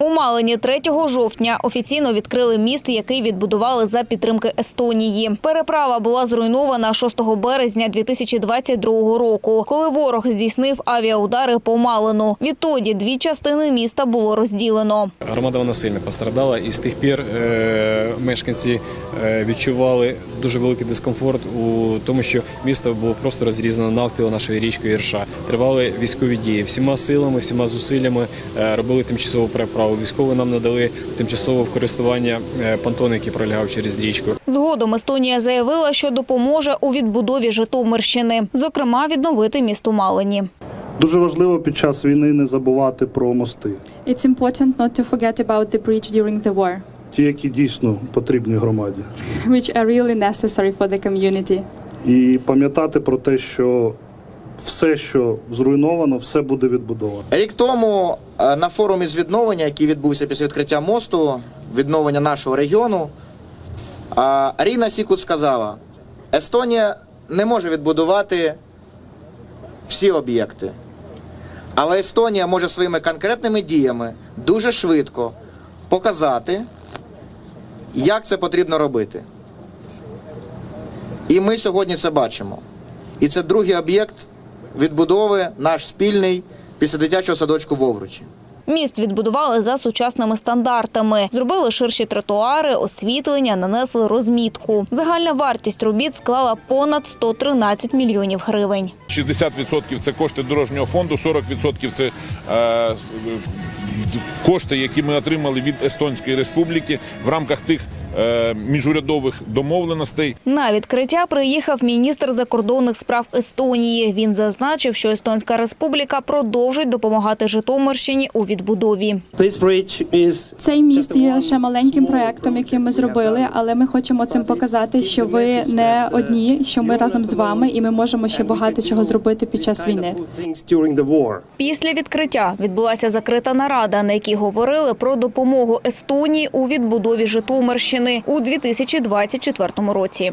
У Малині 3 жовтня офіційно відкрили міст, який відбудували за підтримки Естонії. Переправа була зруйнована 6 березня 2022 року, коли ворог здійснив авіаудари по Малину. Відтоді дві частини міста було розділено. Громада вона сильно пострадала, і з тих пір е, мешканці е, відчували дуже великий дискомфорт у тому, що місто було просто розрізано навпіл нашою річкою Ірша. Тривали військові дії. Всіма силами, всіма зусиллями е, робили тимчасову переправу. Військові нам надали тимчасово в користування е, понтон, який пролягав через річку. Згодом Естонія заявила, що допоможе у відбудові Житомирщини, зокрема відновити місто Малині. Дуже важливо під час війни не забувати про мости, It's important not to forget about the bridge during the war, ті, які дійсно потрібні громаді, which are really necessary for the community. і пам'ятати про те, що все, що зруйновано, все буде відбудовано. Рік тому е, на форумі з відновлення, який відбувся після відкриття мосту, відновлення нашого регіону, е, Ріна Сікут сказала: Естонія не може відбудувати всі об'єкти. Але Естонія може своїми конкретними діями дуже швидко показати, як це потрібно робити. І ми сьогодні це бачимо. І це другий об'єкт відбудови наш спільний після дитячого садочку в Овручі. Міст відбудували за сучасними стандартами. Зробили ширші тротуари, освітлення, нанесли розмітку. Загальна вартість робіт склала понад 113 мільйонів гривень. 60% це кошти дорожнього фонду, 40% це е, кошти, які ми отримали від Естонської Республіки в рамках тих міжурядових домовленостей. На відкриття приїхав міністр закордонних справ Естонії. Він зазначив, що Естонська республіка продовжить допомагати Житомирщині у відбудові. Цей міст є лише маленьким проектом, який ми зробили, але ми хочемо цим показати, що ви не одні, що ми разом з вами, і ми можемо ще багато чого зробити під час війни. Після відкриття відбулася закрита нарада, на якій говорили про допомогу Естонії у відбудові Житомирщини у 2024 році.